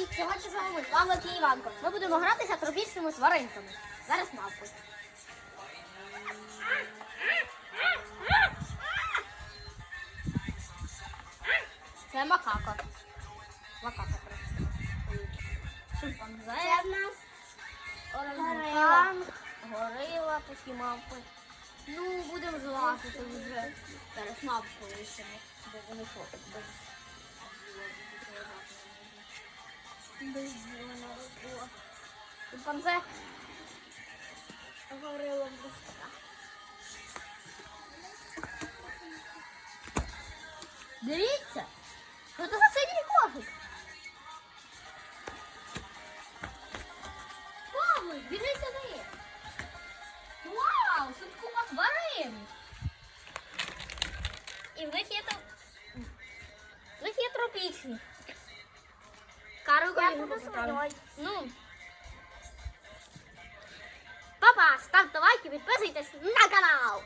Привіт! Сьогодні з вами Павло і Іванко. Ми будемо гратися тропічними тваринками. Зараз мавпи. Це макака. Макака. Шимпанзе. Це в нас орангутанг, горила, такі мавпи. Ну, будемо злазити вже. Зараз мавпу лишимо, бо вони фотять без без діла розбила. Шимпанзе. Горила без Дивіться, що це за синій кошик? Мамо, біжи сюди. Вау, тут купа тварин. І в них є то... В них є тропічні. Кару Ну. Папа, ставте лайки, підписуйтесь на канал.